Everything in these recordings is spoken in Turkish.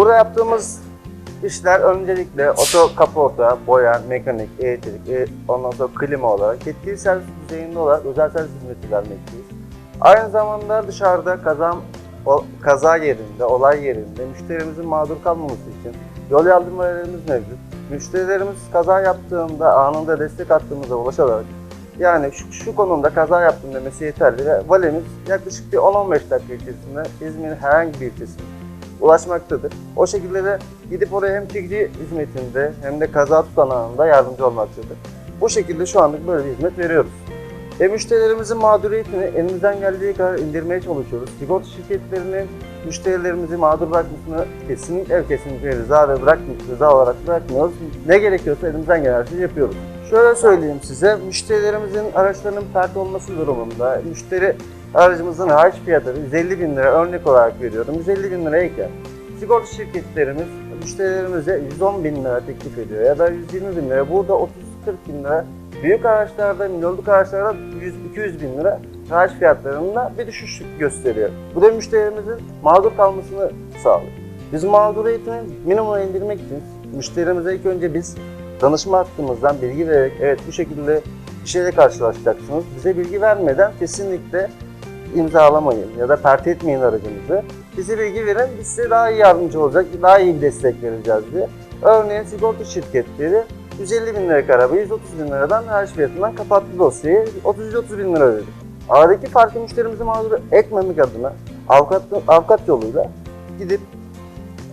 Burada yaptığımız işler öncelikle oto kaporta, boya, mekanik, elektrik, e, ondan sonra klima olarak yetkili servis düzeyinde olarak özel servis hizmeti vermekteyiz. Aynı zamanda dışarıda kaza, o- kaza yerinde, olay yerinde müşterimizin mağdur kalmaması için yol yardımlarımız mevcut. Müşterilerimiz kaza yaptığında anında destek hattımıza ulaşarak yani şu, şu konumda kaza yaptım demesi yeterli ve valimiz yaklaşık bir 10-15 dakika içerisinde İzmir'in herhangi bir ilçesine ulaşmaktadır. O şekilde de gidip oraya hem çekici hizmetinde hem de kaza tutanağında yardımcı olmaktadır. Bu şekilde şu anlık böyle bir hizmet veriyoruz. Ve müşterilerimizin mağduriyetini elimizden geldiği kadar indirmeye çalışıyoruz. Sigorta şirketlerinin müşterilerimizi mağdur bırakmasını kesinlikle kesinlikle rıza ve bırakmıyoruz, rıza olarak bırakmıyoruz. Ne gerekiyorsa elimizden gelen her şeyi yapıyoruz. Şöyle söyleyeyim size, müşterilerimizin araçlarının pert olması durumunda, müşteri aracımızın haraç fiyatı 150 bin lira örnek olarak veriyorum. 150 bin lirayken sigorta şirketlerimiz müşterilerimize 110 bin lira teklif ediyor ya da 120 bin lira. Burada 30-40 bin lira. Büyük araçlarda, milyonluk araçlarda 100-200 bin lira araç fiyatlarında bir düşüş gösteriyor. Bu da müşterimizin mağdur kalmasını sağlıyor. Biz mağduriyetini minimuma indirmek için müşterimize ilk önce biz danışma hattımızdan bilgi vererek evet bu şekilde bir şeyle karşılaşacaksınız. Bize bilgi vermeden kesinlikle imzalamayın ya da pert etmeyin aracınızı. Bize bilgi verin, biz size daha iyi yardımcı olacak, daha iyi bir destek vereceğiz diye. Örneğin sigorta şirketleri 150 bin liralık arabayı 130 bin liradan her fiyatından kapattı dosyayı. 30-30 bin lira ödedik. Aradaki farkı müşterimizi mağdur etmemek adına avukat, avukat yoluyla gidip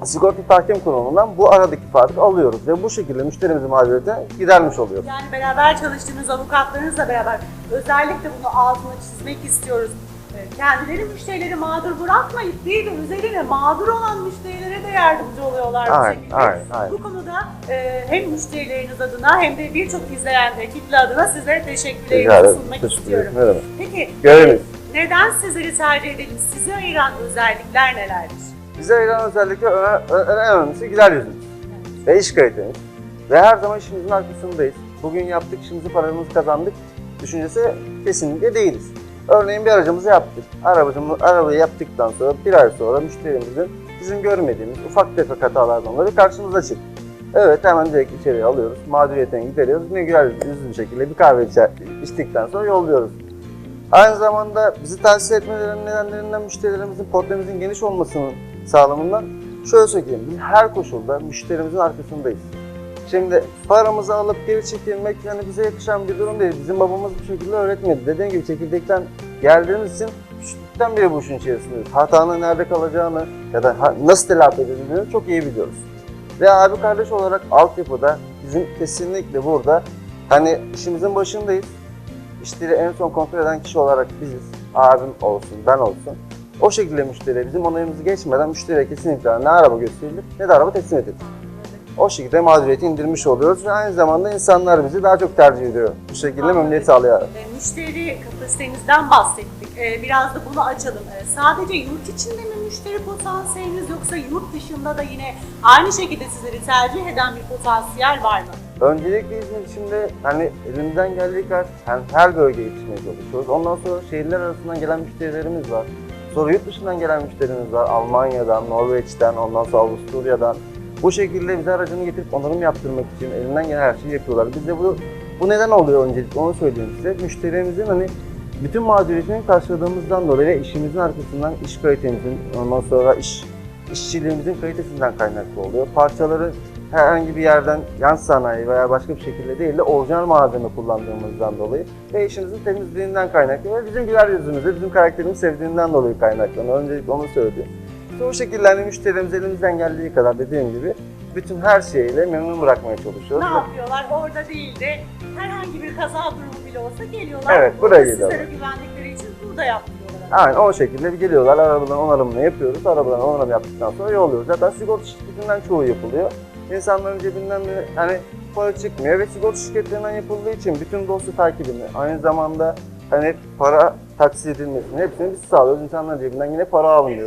sigorta tahkim kurumundan bu aradaki farkı alıyoruz ve bu şekilde müşterimizin mağduriyetini gidermiş oluyoruz. Yani beraber çalıştığınız avukatlarınızla beraber özellikle bunu altını çizmek istiyoruz. Ee, Kendileri müşterileri mağdur bırakmayıp değil de üzerine mağdur olan müşterilere de yardımcı oluyorlar bu şekilde. aynen, aynen. Bu konuda e, hem müşterileriniz adına hem de birçok izleyen kitle adına sizlere teşekkürlerimi sunmak Teşekkür istiyorum. demek. Peki Görevimiz. neden sizleri tercih edelim? Sizi ayıran özellikler nelerdir? Bize ayıran özellikle en önemlisi güler yüzümüz ve iş kalitemiz. Ve her zaman işimizin arkasındayız. Bugün yaptık, işimizi paramızı kazandık. Düşüncesi kesinlikle değiliz. Örneğin bir aracımızı yaptık. Arabacımı, arabayı yaptıktan sonra bir ay sonra müşterimizin bizim görmediğimiz ufak tefek hatalardan dolayı karşımıza çıktı. Evet hemen direkt içeriye alıyoruz. Mağduriyetini gideriyoruz. Ne yüzlü bir şekilde bir kahve içtikten sonra yolluyoruz. Aynı zamanda bizi tahsis etmelerinin nedenlerinden müşterilerimizin portföyümüzün geniş olmasının sağlamından şöyle söyleyeyim. Biz her koşulda müşterimizin arkasındayız. Şimdi paramızı alıp geri çekilmek yani bize yakışan bir durum değil. Bizim babamız bu şekilde öğretmedi. Dediğim gibi çekirdekten geldiğimiz için küçüklükten beri bu işin içerisindeyiz. Hatanın nerede kalacağını ya da nasıl telafi edildiğini çok iyi biliyoruz. Ve abi kardeş olarak altyapıda bizim kesinlikle burada hani işimizin başındayız. İşleri en son kontrol eden kişi olarak biziz. Abim olsun, ben olsun. O şekilde müşteriye bizim onayımızı geçmeden müşteriye kesinlikle ne araba gösterilir ne de araba teslim edilir. O şekilde mağduriyeti indirmiş oluyoruz ve aynı zamanda insanlar bizi daha çok tercih ediyor. Bu şekilde memnuniyet sağlayarak. E, Müşteri kapasitenizden bahsettik. E, Biraz da bunu açalım. E, Sadece yurt içinde mi müşteri potansiyeliniz yoksa yurt dışında da yine aynı şekilde sizleri tercih eden bir potansiyel var mı? Öncelikle İzmir içinde hani elimizden geldiği kadar yani her bölgeye yetişmeye çalışıyoruz. Ondan sonra şehirler arasından gelen müşterilerimiz var. Sonra yurt dışından gelen müşterimiz var. Almanya'dan, Norveç'ten, ondan sonra Avusturya'dan. Bu şekilde bize aracını getirip onarım yaptırmak için elinden gelen her şeyi yapıyorlar. Biz de bu, bu neden oluyor öncelikle onu söyleyeyim size. Müşterimizin hani bütün mağduriyetini karşıladığımızdan dolayı işimizin arkasından iş kalitemizin, ondan sonra iş işçiliğimizin kalitesinden kaynaklı oluyor. Parçaları herhangi bir yerden yan sanayi veya başka bir şekilde değil de orijinal malzeme kullandığımızdan dolayı ve işimizin temizliğinden kaynaklı ve bizim güler yüzümüzü, bizim karakterimizi sevdiğinden dolayı kaynaklanıyor. Öncelikle onu söyleyeyim. O şekilde hani müşterimiz elimizden geldiği kadar dediğim gibi bütün her şeyiyle memnun bırakmaya çalışıyoruz. Ne yapıyorlar? Orada değil de herhangi bir kaza durumu bile olsa geliyorlar. Evet, buraya geliyorlar. Sizlere güvendikleri için burada yaptırıyorlar. Aynen o şekilde bir geliyorlar, arabaların onarımını yapıyoruz. Arabaların onarım yaptıktan sonra yolluyoruz. Zaten sigorta şirketinden çoğu yapılıyor. İnsanların cebinden de hani para çıkmıyor ve sigorta şirketlerinden yapıldığı için bütün dosya takibini, aynı zamanda hani para taksit edilmesini hepsini biz sağlıyoruz. İnsanların cebinden yine para almıyoruz.